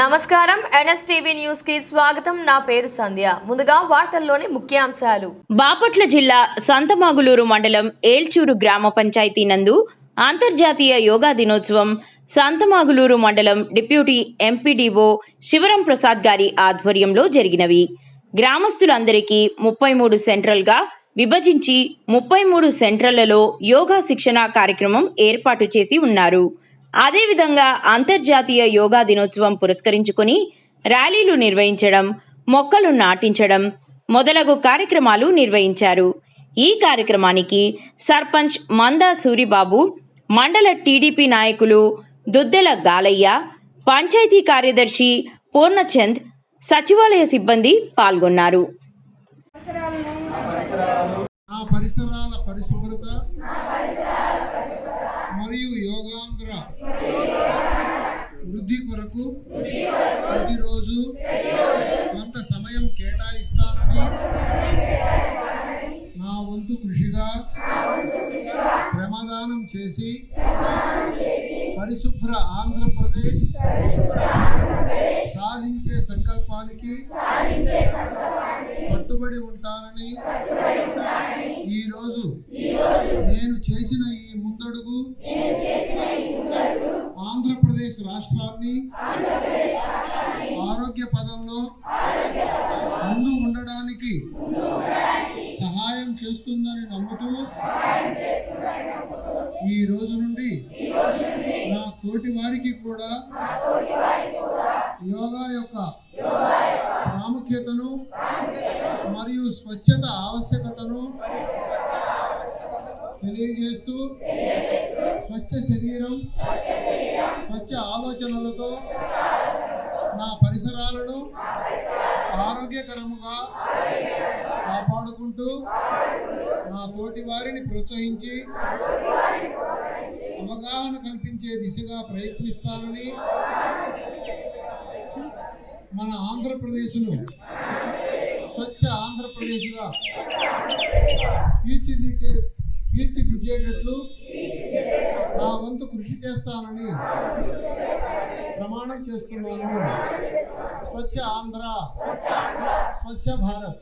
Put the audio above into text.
నమస్కారం. ఎన్ఎస్టీవీ న్యూస్కి స్వాగతం. నా పేరు సంధ్య. ముందుగా వార్తల్లోని ముఖ్యాంశాలు. బాపట్ల జిల్లా సంతమాగులూరు మండలం ఏల్చూరు గ్రామ పంచాయతీ నందు అంతర్జాతీయ యోగా దినోత్సవం సంతమాగులూరు మండలం డిప్యూటీ ఎంపీడీఓ శివరం ప్రసాద్ గారి ఆధ్వర్యంలో జరిగినవి. గ్రామస్తులందరికీ ముప్పై మూడు సెంట్రల్గా విభజించి ముప్పై మూడు సెంట్రళ్ళలో యోగా శిక్షణ కార్యక్రమం ఏర్పాటు చేసి ఉన్నారు. అదేవిధంగా అంతర్జాతీయ యోగా దినోత్సవం పురస్కరించుకొని ర్యాలీలు నిర్వహించడం మొక్కలు నాటించడం మొదలగు కార్యక్రమాలు నిర్వహించారు. ఈ కార్యక్రమానికి సర్పంచ్ మందా సూరిబాబు మండల టీడీపీ నాయకులు దుద్దెల గాలయ్య పంచాయతీ కార్యదర్శి పూర్ణచంద్ సచివాలయ సిబ్బంది పాల్గొన్నారు. పరిసరాల పరిశుభ్రత మరియు యోగాంధ్ర వృద్ధి కొరకు ప్రతిరోజు కొంత సమయం కేటాయిస్తానని నా వంతు కృషిగా ప్రమాదానం చేసి పరిశుభ్ర ఆంధ్రప్రదేశ్ సాధించే సంకల్పానికి కట్టుబడి ఉంటానని ఈరోజు నేను చేసిన ఈ ముందడుగు ఆంధ్రప్రదేశ్ రాష్ట్రాన్ని ఆరోగ్య పదంలో ముందు ఉండడానికి సహాయం చేస్తుందని నమ్ముతూ ఈ రోజు నుండి నా తోటి వారికి కూడా యోగా యొక్క ప్రాముఖ్యతను మరియు స్వచ్ఛత ఆవశ్యకతను తెలియజేస్తూ స్వచ్ఛ శరీరం స్వచ్ఛ ఆలోచనలతో నా పరిసరాలను ఆరోగ్యకరముగా కాపాడుకుంటూ నా తోటి వారిని ప్రోత్సహించి అవగాహన కల్పించే దిశగా ప్రయత్నిస్తానని మన ఆంధ్రప్రదేశ్ను స్వచ్ఛ ఆంధ్రప్రదేశ్గా తీర్చిదిద్దే తీర్చిదిద్దేటట్లు నా వంతు కృషి చేస్తానని ప్రమాణం చేస్తున్నాను. స్వచ్ఛ ఆంధ్ర స్వచ్ఛ భారత్.